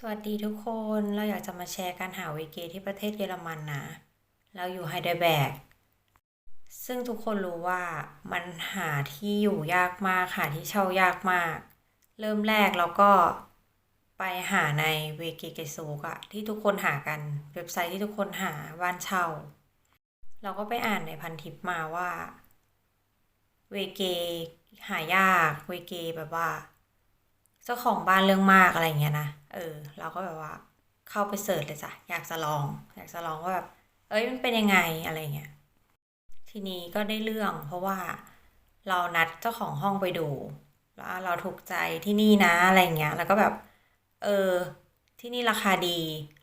สวัสดีทุกคนเราอยากจะมาแชร์การหาเวเกที่ประเทศเยอรมันนะ เราอยู่ไฮเดลเบิร์กซึ่งทุกคนรู้ว่ามันหาที่อยู่ยากมาก หาที่เช่ายากมาก เริ่มแรกเราก็ไปหาในเวเกเกซูกอะที่ทุกคนหากัน เว็บไซต์ที่ทุกคนหาบ้านเช่า เราก็ไปอ่านในพันทิปมาว่า เวเกหายาก เวเกแบบว่า เจ้าของบ้านเรื่องมากอะไรเงี้ยนะ เออ เราก็แบบว่าเข้าไปเสิร์ชเลยจ้ะอยากจะลอง อยากจะลองว่าแบบเอ้ยมันเป็นยังไงอะไรเงี้ยทีนี้ก็ได้เรื่องเพราะว่าเรานัดเจ้าของห้องไปดู แล้วเราถูกใจที่นี่นะอะไรเงี้ย แล้วก็แบบ เออ ที่นี่ราคาดี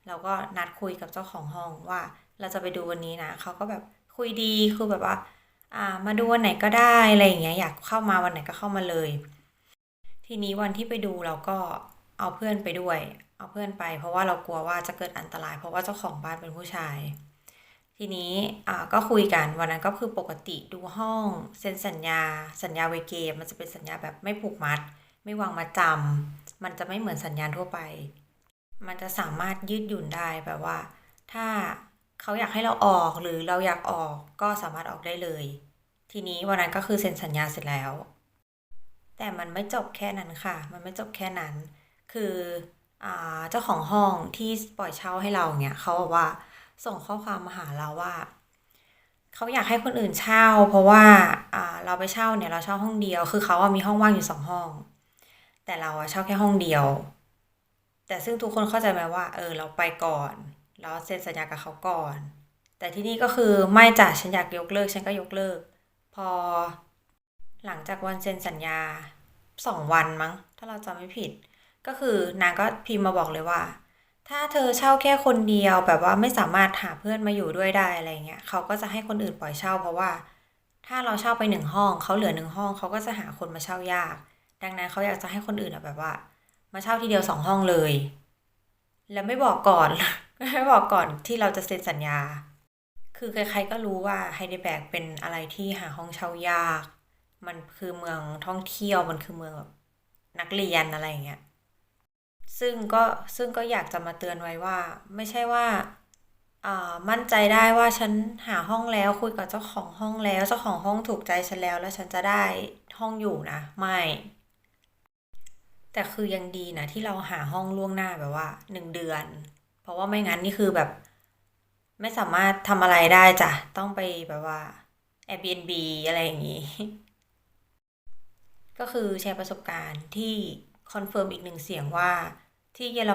เราก็นัดคุยกับเจ้าของห้องว่า เราจะไปดูวันนี้นะเขาก็แบบคุยดีคือแบบว่า อ่า มาดูวันไหนก็ได้อะไรเงี้ย อยากเข้ามาวันไหนก็เข้ามาเลย ทีนี้วันที่ไปดูเราก็ เอาเพื่อนไปด้วย เอาเพื่อนไป เพราะว่าเรากลัวว่าจะเกิดอันตราย เพราะว่าเจ้าของบ้านเป็นผู้ชาย ทีนี้ก็คุยกันวันนั้นก็คือปกติดูห้องเซ็นสัญญา สัญญาเวเกมมันจะเป็นสัญญาแบบไม่ผูกมัด ไม่วางมาจำมันจะไม่เหมือนสัญญาทั่วไป มันจะสามารถยืดหยุ่นได้แบบว่า ถ้าเขาอยากให้เราออกหรือเราอยากออกก็สามารถออกได้เลย ทีนี้วันนั้นก็คือเซ็นสัญญาเสร็จแล้ว แต่มันไม่จบแค่นั้นค่ะ มันไม่จบแค่นั้น คืออเจ้าของห้องที่ปล่อยเช่าให้เราเนี่ยเขาบอกว่าส่งข้อความมาหาเราว่าเขาอยากให้คนอื่นเช่า เพราะว่าเราไปเช่าเนี่ยเราเช่าห้องเดียว คือเขามีห้องว่างอยู่สองห้อง แต่เราอะเช่าแค่ห้องเดียว แต่ซึ่งทุกคนเข้าใจไหมว่า เออเราไปก่อน เราเซ็นสัญญากับเขาก่อน แต่ที่นี่ก็คือไม่จ้ะฉันอยากยกเลิกฉันก็ยกเลิก พอหลังจากวันเซ็นสัญญาสองวันมั้ง ถ้าเราจำไม่ผิด ก็คือนางก็พิมพ์มาบอกเลยว่า ถ้าเธอเช่าแค่คนเดียวแบบว่าไม่สามารถหาเพื่อนมาอยู่ด้วยได้อะไรเงี้ยเขาก็จะให้คนอื่นปล่อยเช่า เพราะว่า ถ้าเราเช่าไปหนึ่งห้องเขาเหลือหนึ่งห้องเขาก็จะหาคนมาเช่ายาก ดังนั้นเขาอยากจะให้คนอื่นอะแบบว่า มาเช่าทีเดียวสองห้องเลย แล้วไม่บอกก่อนไม่บอกก่อนที่เราจะเซ็นสัญญา คือใครๆก็รู้ว่าไฮเดลเบิร์กเป็นอะไรที่หาห้องเช่ายาก มันคือเมืองท่องเที่ยวมันคือเมืองแบบนักเรียนอะไรอย่างเงี้ย ซึ่งก็ซึ่งก็อยากจะมาเตือนไว้ว่า ไม่ใช่ว่าอ่ามั่นใจได้ว่าฉันหาห้องแล้วคุยกับเจ้าของห้องแล้ว เจ้าของห้องถูกใจฉันแล้ว แล้วฉันจะได้ห้องอยู่นะ ไม่ แต่คือยังดีนะที่เราหาห้องล่วงหน้าแบบว่าหนึ่งเดือน เพราะว่าไม่งั้นนี่คือแบบ ไม่สามารถทำอะไรได้จ้ะต้องไปแบบว่า Airbnb อะไรอย่างงี้ ก็คือแชร์ประสบการณ์ที่คอนเฟิร์มอีกหนึ่งเสียงว่า ที่เยอร